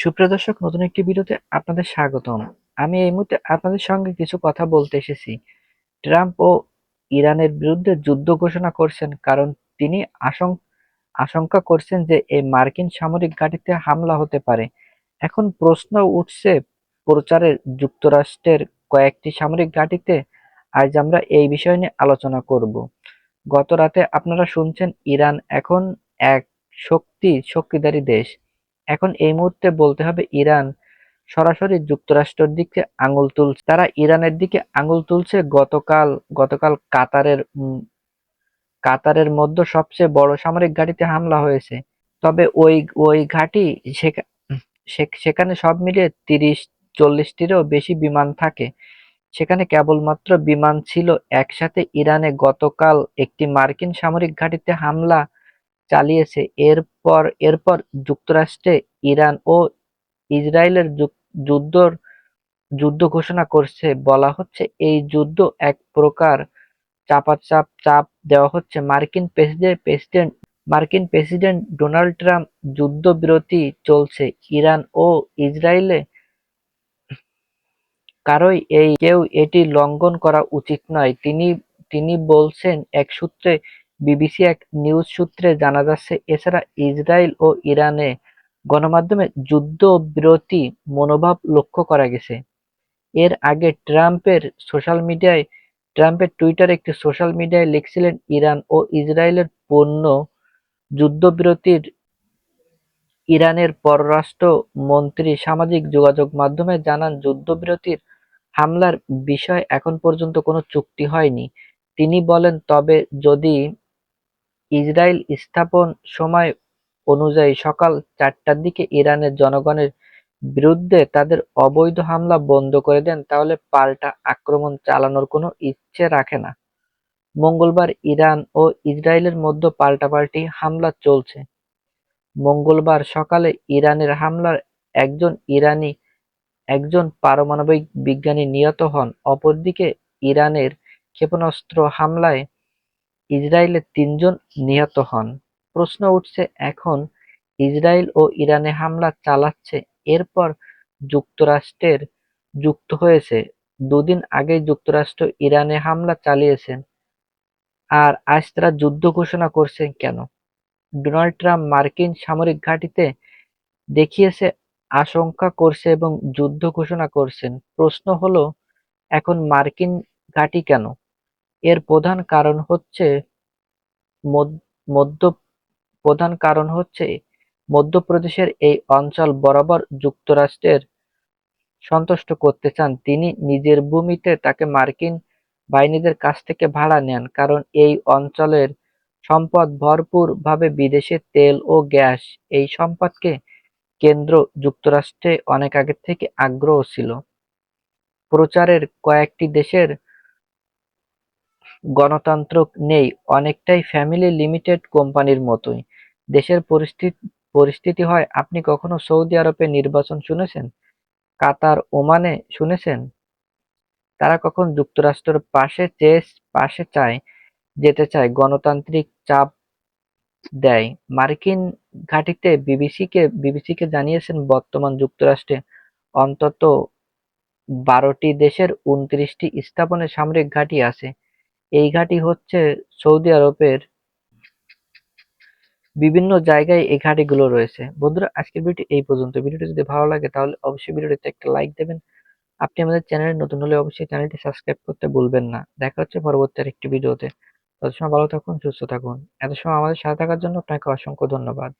সুপ্রিয় দর্শক, নতুন একটি ভিডিওতে আপনাদের স্বাগতম। আমি এই মুহূর্তে আপনাদের সঙ্গে কিছু কথা বলতে এসেছি। ট্রাম্প ও ইরানের বিরুদ্ধে যুদ্ধ ঘোষণা করছেন কারণ তিনি আশঙ্ক করছেন যে এই মার্কিন সামরিক ঘাঁটিতে হামলা হতে পারে। এখন প্রশ্ন উঠছে প্রচারের যুক্তরাষ্ট্রের কয়েকটি সামরিক ঘাঁটিতে আজ আমরা এই বিষয় নিয়ে আলোচনা করব। গত রাতে আপনারা শুনছেন, ইরান এখন এক শক্তি শক্তিধারী দেশ। এখন এই মুহূর্তে বলতে হবে ইরান। সরাসরি যুক্তরাষ্ট্রের দিকে আঙুল তুলছে। তারা ইরানের দিকে আঙুল তুলছে। গতকাল গতকাল কাতারের কাতারের মধ্যে সবচেয়ে বড় সামরিক ঘাঁটিতে হামলা হয়েছে। তবে ওই ওই ঘাঁটি সেখানে সব মিলিয়ে তিরিশ, চল্লিশটিরও বেশি বিমান থাকে। সেখানে কেবলমাত্র বিমান ছিল একসাথে। ইরানে গতকাল একটি মার্কিন সামরিক ঘাঁটিতে হামলা চালিয়েছে। এরপর এরপর যুক্তরাষ্ট্রে ইরান ও ইসরায়েলের যুদ্ধর, যুদ্ধ ঘোষণা করছে। বলা হচ্ছে, এই যুদ্ধ এক প্রকার চাপাচাপ, চাপ দেওয়া হচ্ছে। মার্কিন প্রেসিডেন্ট প্রেসিডেন্ট, মার্কিন প্রেসিডেন্ট ডোনাল্ড ট্রাম্প যুদ্ধবিরতি চলছে। ইরান ও ইসরায়েলে কারোই এই, কেউ এটি লঙ্ঘন করা উচিত নয়। তিনি তিনি বলছেন, এক সূত্রে বিবিসি এক নিউজ সূত্রে জানা যাচ্ছে, এছাড়া ইসরায়েল ও ইরানে গণমাধ্যমে যুদ্ধবিরতি মনোভাব লক্ষ্য করা গেছে। এর আগে ট্রাম্পের সোশ্যাল মিডিয়ায়, ট্রাম্পের টুইটারে একটি সোশ্যাল মিডিয়ায় লিখছিলেন, ইরান ও ইসরায়েলের পণ্য যুদ্ধবিরতির ইরানের পররাষ্ট্র মন্ত্রী সামাজিক যোগাযোগ মাধ্যমে জানান, যুদ্ধবিরতির হামলার বিষয় এখন পর্যন্ত কোনো চুক্তি হয়নি। তিনি বলেন, তবে যদি ইসরায়েল স্থাপন সময় অনুযায়ী সকাল চারটার দিকে ইরানের জনগণের বিরুদ্ধে তাদের অবৈধ হামলা বন্ধ করে দেন, তাহলে পাল্টা আক্রমণ চালানোর কোনো ইচ্ছে রাখে না। মঙ্গলবার ইরান ও ইসরায়েলের মধ্যে পাল্টাপাল্টি হামলা চলছে। মঙ্গলবার সকালে ইরানের হামলার একজন ইরানি, একজন পারমাণবিক বিজ্ঞানী নিহত হন। অপরদিকে ইরানের ক্ষেপণাস্ত্র হামলায় ইসরায়েলের তিনজন নিহত হন। প্রশ্ন উঠছে, এখন ইসরায়েল ও ইরানে হামলা চালাচ্ছে, এরপর যুক্তরাষ্ট্রের যুক্ত হয়েছে। দুদিন আগে যুক্তরাষ্ট্র ইরানে হামলা চালিয়েছেন আর আজ তারা যুদ্ধ ঘোষণা করছেন কেন? ডোনাল্ড ট্রাম্প মার্কিন সামরিক ঘাঁটিতে দেখিয়েছে, আশঙ্কা করছে এবং যুদ্ধ ঘোষণা করছেন। প্রশ্ন হলো, এখন মার্কিন ঘাঁটি কেন? এর প্রধান কারণ হচ্ছে মধ্য প্রধান কারণ হচ্ছে মধ্যপ্রদেশের এই অঞ্চল বরাবর যুক্তরাষ্ট্রের সন্তুষ্ট করতে চান। তিনি নিজের ভূমিতে তাকে মার্কিন বাহিনীদের কাছ থেকে ভাড়া নেন, কারণ এই অঞ্চলের সম্পদ ভরপুর ভাবে বিদেশে তেল ও গ্যাস এই সম্পদকে কেন্দ্র যুক্তরাষ্ট্রে অনেক আগে থেকে আগ্রহ ছিল। প্রচারের কয়েকটি দেশের গণতন্ত্র নেই, অনেকটাই ফ্যামিলি লিমিটেড কোম্পানির মতোই। দেশের পরিস্থিতি পরিস্থিতি হয়, আপনি কখনো সৌদি আরবে নির্বাচন শুনেছেন? কাতার, ওমানে শুনেছেন? তারা কখন যুক্তরাষ্ট্রের পাশে চেয়ে পাশে চায়, যেতে চায়, গণতান্ত্রিক চাপ দেয়। মার্কিন ঘাঁটিতে বিবিসিকে বিবিসিকে জানিয়েছেন, বর্তমান যুক্তরাষ্ট্রে অন্তত বারোটি দেশের উনত্রিশটি স্থাপনে সামরিক ঘাঁটি আছে। এই ঘাঁটি হচ্ছে সৌদি আরবের বিভিন্ন জায়গায় এই ঘাঁটিগুলো রয়েছে। বন্ধুরা, আজকের ভিডিও এই পর্যন্ত। ভিডিওটি যদি ভালো লাগে তাহলে অবশ্যই ভিডিওটিতে একটা লাইক দেবেন। আপনি আমাদের চ্যানেলে নতুন হলে অবশ্যই চ্যানেলটি সাবস্ক্রাইব করতে ভুলবেন না। দেখা হচ্ছে পরবর্তী আরেকটি ভিডিওতে। তত সময় ভালো থাকুন, সুস্থ থাকুন। এত সময় আমাদের সাথে থাকার জন্য আপনাকে অসংখ্য ধন্যবাদ।